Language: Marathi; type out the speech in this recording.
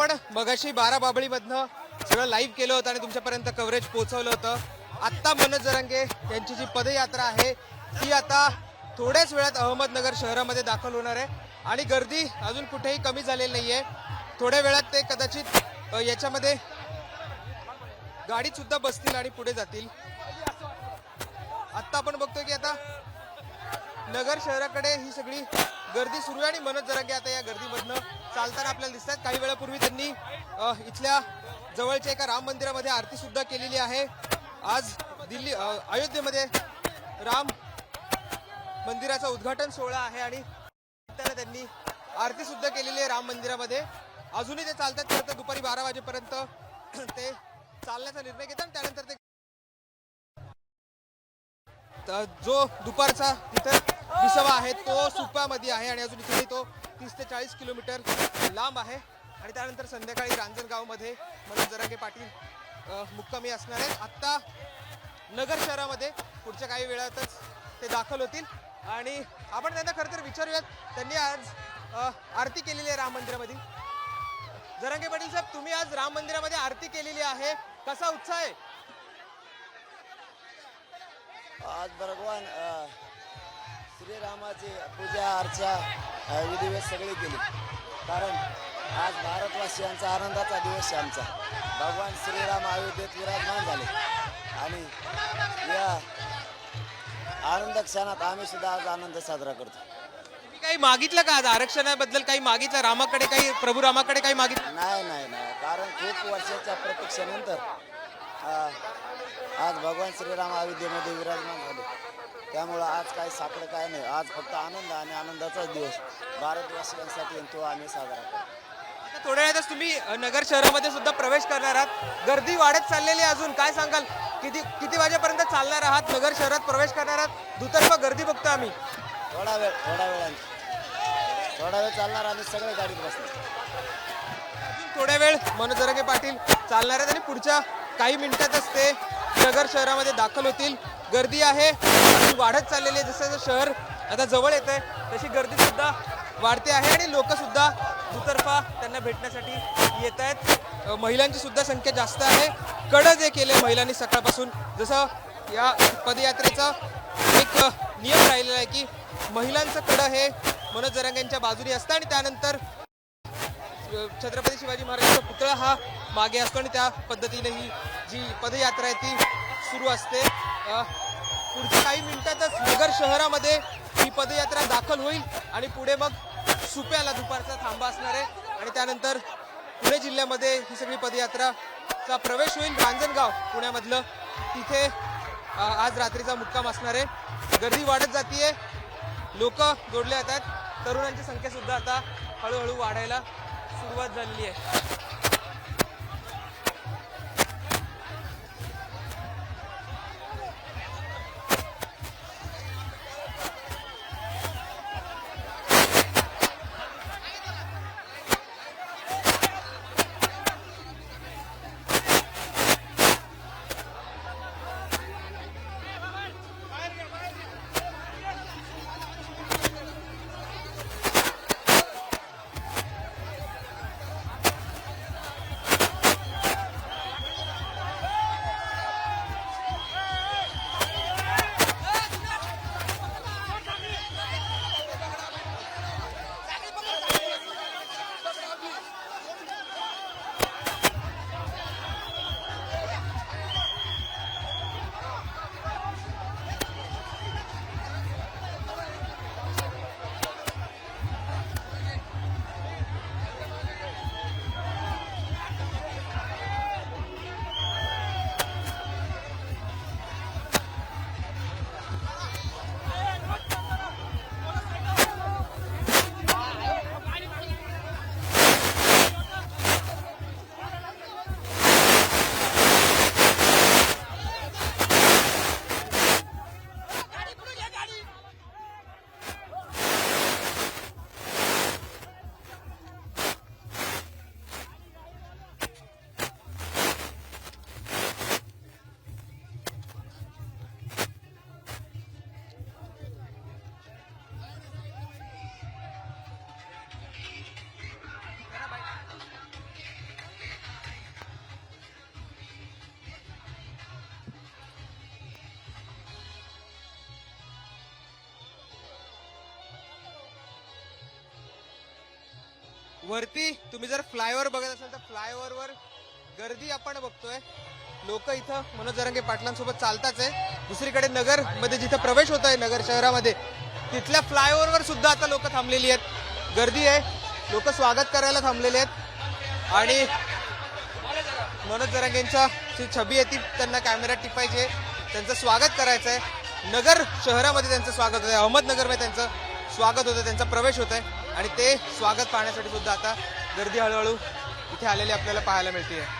आपण मगाशी बारा बाबळीमधनं सगळं लाईव्ह केलं होतं आणि तुमच्यापर्यंत कव्हरेज पोहोचवलं होतं. आत्ता मनोज जरांगे यांची जी पदयात्रा आहे ती आता थोड्याच वेळात अहमदनगर शहरामध्ये दाखल होणार आहे. आणि गर्दी अजून कुठेही कमी झालेली नाही आहे थोड्या वेळात ते कदाचित याच्यामध्ये गाडीत सुद्धा बसतील आणि पुढे जातील. आत्ता आपण बघतोय की आता नगर शहराकडे ही सगळी गर्दी सुरू आहे आणि मनोज जरांगे आता या गर्दीमधनं चालताना आपल्याला दिसतात. काही वेळापूर्वी त्यांनी इथल्या जवळच्या एका राम मंदिरामध्ये आरती सुद्धा केलेली आहे. आज दिल्ली अयोध्येमध्ये राम मंदिराचा उद्घाटन सोहळा आहे आणि त्याला त्यांनी आरती सुद्धा केलेली आहे राम मंदिरामध्ये. अजूनही ते चालतात. खरं तर दुपारी बारा वाजेपर्यंत ते चालण्याचा निर्णय घेतात आणि त्यानंतर ते जो दुपारचा तिथं विसवा आहे तो सुपामध्ये आहे आणि अजून इथेही तो तीस ते चाळीस किलोमीटर लांब आहे. आणि त्यानंतर संध्याकाळी रांजणगावमध्ये मनोज जरांगे पाटील मुक्कामी असणार आहेत. आत्ता नगर शहरामध्ये पुढच्या काही वेळातच ते दाखल होतील. आणि आपण त्यांना खरं तर विचारूयात त्यांनी आज आरती केलेली आहे राम मंदिरामध्ये जरांगे पाटील साहेब तुम्ही आज राम मंदिरामध्ये आरती केलेली आहे. कसा उत्साह आहे? आज भगवान श्रीरामाची पूजा अर्चा अ, विधिवत सगळी केली. कारण आज भारतवासियांचा आनंदाचा दिवस आहे आमचा. भगवान श्रीराम अयोध्येत विराजमान झाले. आणि या आनंद क्षणात आम्ही सुद्धा आज आनंद साजरा करतो. काही मागितलं का आज आरक्षणाबद्दल? काही मागितलं? रामाकडे काही प्रभू रामाकडे काही मागितलं? नाही नाही नाही. कारण खूप वर्षाच्या प्रतीक्षेनंतर अ, आज भगवान श्रीराम अयोध्येमध्ये विराजमान झाले. त्यामुळं आज काय सापडं काय नाही. आज फक्त आनंद आणि आनंदाचाच दिवस. भारतवासियांसाठी तो आम्ही साजरा करतो. आता थोड्या वेळातच तुम्ही अ, नगर शहरामध्ये सुद्धा प्रवेश करणार आहात. गर्दी वाढत चाललेली आहे अजून. काय सांगाल? किती किती वाजेपर्यंत चालणार आहात? नगर शहरात प्रवेश करणार आहात? दुतर्फा गर्दी बघतो आम्ही. थोडा वेळ थोडा वेळ थोडा वेळ चालणार आम्ही सगळे गाडीत बसणार. अजून थोड्या वेळ मनोज जरांगे पाटील चालणार आहेत आणि पुढच्या काही मिनिटातच ते नगर शहरामध्ये दाखल होतील. गर्दी आहे. वाढत चाललेली आहे. जसं जसं शहर आता जवळ येत आहे तशी गर्दीसुद्धा वाढते आहे आणि लोकंसुद्धा दुतर्फा त्यांना भेटण्यासाठी येत आहेत महिलांचीसुद्धा महिलांची सुद्धा संख्या जास्त आहे. कडं जे केले महिलांनी सकाळपासून. जसं या पदयात्रेचा एक नियम राहिलेला आहे की महिलांचं कडं हे मनोज जरांग्यांच्या बाजूने असतं आणि त्यानंतर छत्रपती शिवाजी महाराजांचा पुतळा हा मागे असतो आणि त्या पद्धतीने ही जी पदयात्रा आहे ती सुरू असते. पुढच्या काही मिनिटातच नगर शहरामध्ये ही पदयात्रा दाखल होईल आणि पुढे मग सुप्याला दुपारचा थांबा असणार आहे. आणि त्यानंतर पुणे जिल्ह्यामध्ये ही सगळी पदयात्राचा प्रवेश होईल. रांजणगाव पुण्यामधलं. तिथे आज रात्रीचा मुक्काम असणार आहे. गर्दी वाढत जातीये. लोक जोडले जातात. तरुणांची संख्या सुद्धा आता हळूहळू वाढायला सुरुवात झालेली आहे. वरती तुम्ही जर फ्लायओव्हर बघत असाल तर फ्लायओव्हर वर गर्दी आपण बघतोय. लोक इथं मनोज जरंगे पाटलांसोबत चालताच आहे. दुसरीकडे नगरमध्ये जिथं प्रवेश होत आहे नगर शहरामध्ये तिथल्या फ्लायओव्हर वर सुद्धा आता लोक थांबलेली आहेत. गर्दी आहे. लोक स्वागत करायला थांबलेले आहेत. आणि मनोज जरांगेंच्या जी छबी आहे ती त्यांना कॅमेऱ्यात टिपायची आहे. त्यांचं स्वागत करायचं आहे नगर शहरामध्ये त्यांचं स्वागत होतं अहमदनगरमध्ये त्यांचं स्वागत होतं त्यांचा प्रवेश होत आहे आणि ते स्वागत पाहण्यासाठी सुद्धा आता गर्दी हळूहळू इथे आलेली आपल्याला पाहायला मिळते.